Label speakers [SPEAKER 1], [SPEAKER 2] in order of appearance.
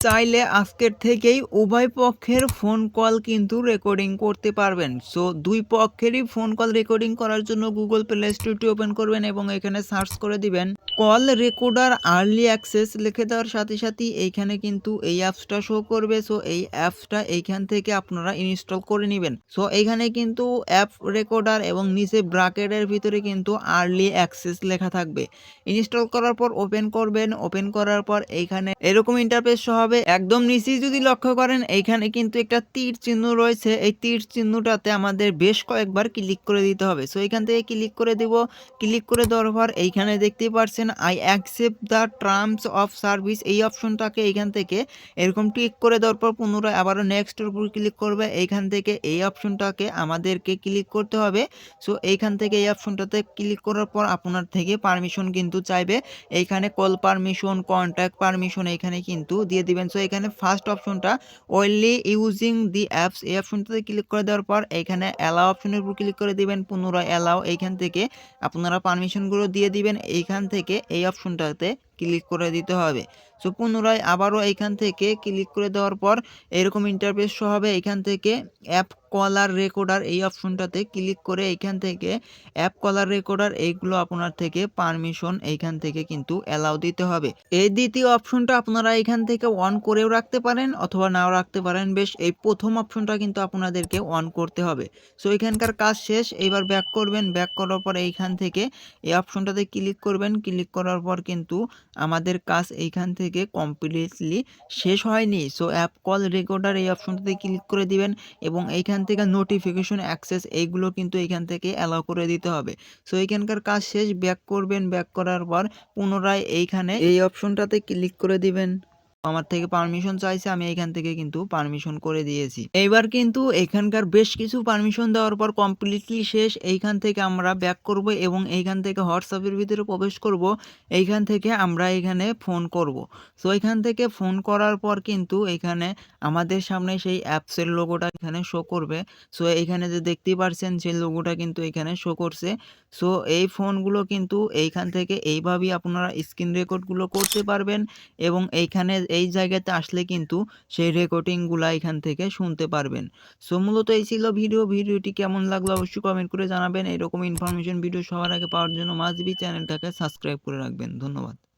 [SPEAKER 1] চাইলে আজকের থেকেই উভয় পক্ষের ফোন কল কিন্তু রেকর্ডিং করতে পারবেন। সো দুই পক্ষেরই ফোন কল রেকর্ডিং করার জন্য গুগল প্লে স্টোরটি ওপেন করবেন এবং এখানে সার্চ করে দিবেন। কল রেকর্ডার আর্লি অ্যাক্সেস লিখে দেওয়ার সাথে সাথেই এইখানে কিন্তু এই অ্যাপসটা শো করবে। সো এই অ্যাপসটা এইখান থেকে আপনারা ইনস্টল করে নেবেন। সো এইখানে কিন্তু অ্যাপ রেকর্ডার এবং নিচে ব্রাকেটের ভিতরে কিন্তু আর্লি অ্যাক্সেস লেখা থাকবে। ইনস্টল করার পর ওপেন করবেন। ওপেন করার পর এইখানে এরকম ইন্টারফেস হবে। একদম নিচেই যদি লক্ষ্য করেন, এইখানে কিন্তু একটা তীর চিহ্ন রয়েছে। এই তীর চিহ্নটাতে আমাদের বেশ কয়েকবার ক্লিক করে দিতে হবে। সো এখান থেকে ক্লিক করে দেব। ক্লিক করে দেওয়ার পর এইখানে দেখতেই পারছেন I accept the terms of service এই অপশনটাকে এইখান থেকে এরকম ক্লিক করে দেওয়ার পর পুনরায় আবারও নেক্সটের উপর ক্লিক করবে। এইখান থেকে এই অপশনটাকে আমাদেরকে ক্লিক করতে হবে। সো এইখান থেকে এই অপশনটাতে ক্লিক করার পর আপনার থেকে পারমিশন কিন্তু চাইবে। এইখানে কল পারমিশন কন্ট্যাক্ট পারমিশন এইখানে কিন্তু দিয়ে দিবেন। সো এখানে ফার্স্ট অপশনটা ওনলি ইউজিং দি অ্যাপস এই অপশনটাতে ক্লিক করে দেওয়ার পর এইখানে অ্যালাও অপশনের উপর ক্লিক করে দিবেন। পুনরায় অ্যালাও এইখান থেকে আপনারা পারমিশনগুলো দিয়ে দিবেন। এইখান থেকে এই অপশনটাতে ক্লিক করে দিতে হবে। সো পুনরায় আবারও এইখান থেকে ক্লিক করে দেওয়ার পর এরকম ইন্টারফেস হবে। এইখান থেকে অ্যাপ কলার রেকর্ডার এই অপশনটাতে ক্লিক করে এইখান থেকে অ্যাপ কলার রেকর্ডার এইগুলো আপনার থেকে পারমিশন এইখান থেকে কিন্তু অ্যালাউ দিতে হবে। এই দ্বিতীয় অপশনটা আপনারা এখান থেকে অন করেও রাখতে পারেন অথবা নাও রাখতে পারেন। বেশ, এই প্রথম অপশনটা কিন্তু আপনাদেরকে অন করতে হবে। সো এখানকার কাজ শেষ। এবার ব্যাক করবেন। ব্যাক করার পর এইখান থেকে এই অপশনটাতে ক্লিক করবেন। ক্লিক করার পর কিন্তু আমাদের কাজ এইখান থেকে কমপ্লিটলি শেষ হয়নি। সো অ্যাপ কল রেকর্ডার এই অপশনটাতে ক্লিক করে দিবেন এবং এইখান থেকে নোটিফিকেশন অ্যাক্সেস এইগুলো কিন্তু এইখান থেকে অ্যালাউ করে দিতে হবে। সো এইখানকার কাজ শেষ ব্যাক করবেন ব্যাক করার পর পুনরায় এইখানে এই অপশনটাতে ক্লিক করে দিবেন। আমার থেকে পারমিশন চাইছে, আমি এখান থেকে কিন্তু পারমিশন করে দিয়েছি। এইবার কিন্তু এখানকার বেশ কিছু পারমিশন দেওয়ার পর কমপ্লিটলি শেষ। এইখান থেকে আমরা ব্যাক করব এবং এইখান থেকে হোয়াটসঅ্যাপের ভিতরে প্রবেশ করব। এইখান থেকে আমরা এখানে ফোন করব। সো এখান থেকে ফোন করার পর কিন্তু এখানে আমাদের সামনে সেই অ্যাপসের লোগোটা এখানে শো করবে। সো এইখানে যে দেখতেই পারছেন সেই লোগোটা কিন্তু এখানে শো করছে। সো এই ফোনগুলো কিন্তু এইখান থেকে এইভাবেই আপনারা স্ক্রিন রেকর্ডগুলো করতে পারবেন এবং এইখানে এই জায়গাতে আসলে কিন্তু সেই রেকর্ডিংগুলো এখান থেকে শুনতে পারবেন। সো, মূলত এই ছিল ভিডিও। ভিডিওটি কেমন লাগল অবশ্যই কমেন্ট করে জানাবেন। এরকম ইনফরমেশন ভিডিও সবার আগে পাওয়ার জন্য মাঝবি চ্যানেলটাকে সাবস্ক্রাইব করে রাখবেন। ধন্যবাদ।